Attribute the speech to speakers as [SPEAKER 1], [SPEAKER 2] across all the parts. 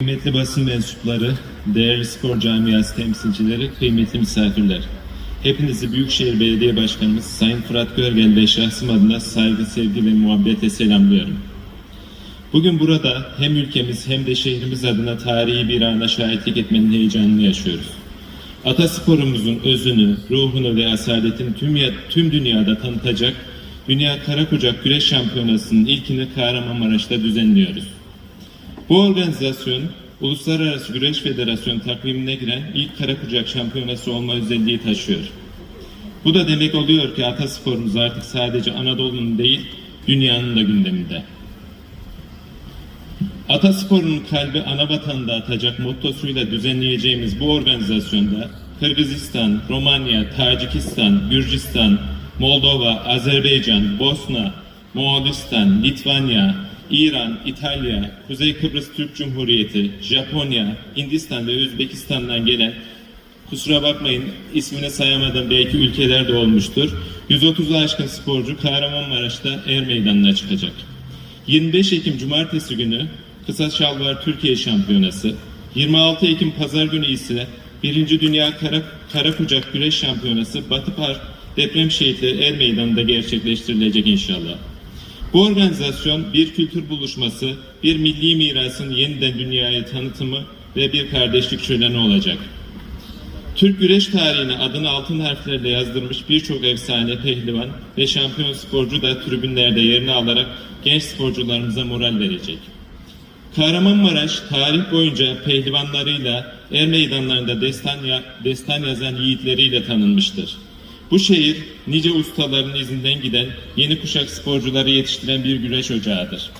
[SPEAKER 1] Kıymetli basın mensupları, değerli spor camiası temsilcileri, kıymetli misafirler. Hepinizi Büyükşehir Belediye Başkanımız Sayın Fırat Görgel ve şahsım adına saygı, sevgi ve muhabbetle selamlıyorum. Bugün burada hem ülkemiz hem de şehrimiz adına tarihi bir ana şahitlik etmenin heyecanını yaşıyoruz. Atasporumuzun özünü, ruhunu ve asaletini tüm, tüm dünyada tanıtacak Dünya Karakucak Güreş Şampiyonası'nın ilkini Kahramanmaraş'ta düzenliyoruz. Bu organizasyon Uluslararası Güreş Federasyonu takvimine giren ilk Karakucak Şampiyonası olma özelliği taşıyor. Bu da demek oluyor ki atasporumuz artık sadece Anadolu'nun değil, dünyanın da gündeminde. Atasporunun kalbi ana vatanında atacak mottosuyla düzenleyeceğimiz bu organizasyonda Kırgızistan, Romanya, Tacikistan, Gürcistan, Moldova, Azerbaycan, Bosna, Moğolistan, Litvanya, İran, İtalya, Kuzey Kıbrıs Türk Cumhuriyeti, Japonya, Hindistan ve Özbekistan'dan gelen Kusura bakmayın ismini sayamadım belki ülkeler de olmuştur. 130'u aşkın sporcu Kahramanmaraş'ta er meydanına çıkacak. 25 Ekim Cumartesi günü Kısa Şalvar Türkiye Şampiyonası, 26 Ekim Pazar günü ise 1. Dünya Kara, Karakucak Güreş Şampiyonası Batı Park Deprem Şehitleri Er Meydanı'nda gerçekleştirilecek inşallah. Bu organizasyon bir kültür buluşması, bir milli mirasın yeniden dünyaya tanıtımı ve bir kardeşlik şöleni olacak. Türk güreş tarihine adını altın harflerle yazdırmış birçok efsane pehlivan ve şampiyon sporcu da tribünlerde yerini alarak genç sporcularımıza moral verecek. Kahramanmaraş tarih boyunca pehlivanlarıyla er meydanlarında destan, ya- destan yazan yiğitleriyle tanınmıştır. Bu şehir nice ustaların izinden giden yeni kuşak sporcuları yetiştiren bir güreş ocağıdır.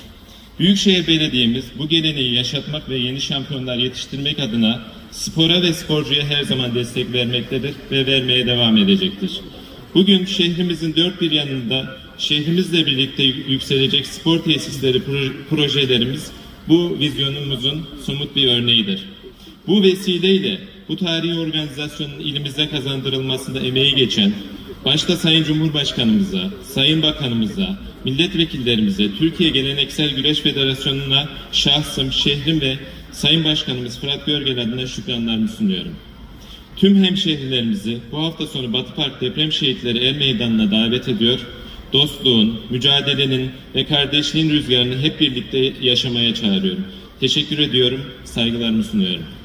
[SPEAKER 1] Büyükşehir Belediye'miz bu geleneği yaşatmak ve yeni şampiyonlar yetiştirmek adına spora ve sporcuya her zaman destek vermektedir ve vermeye devam edecektir. Bugün şehrimizin dört bir yanında şehrimizle birlikte yükselecek spor tesisleri pro- projelerimiz bu vizyonumuzun somut bir örneğidir. Bu vesileyle bu tarihi organizasyonun ilimize kazandırılmasında emeği geçen başta Sayın Cumhurbaşkanımıza, Sayın Bakanımıza, milletvekillerimize, Türkiye Geleneksel Güreş Federasyonu'na şahsım, şehrim ve Sayın Başkanımız Fırat Görgel adına şükranlarımı sunuyorum. Tüm hemşehrilerimizi bu hafta sonu Batı Park Deprem Şehitleri El Meydanı'na davet ediyor. Dostluğun, mücadelenin ve kardeşliğin rüzgarını hep birlikte yaşamaya çağırıyorum. Teşekkür ediyorum, saygılarımı sunuyorum.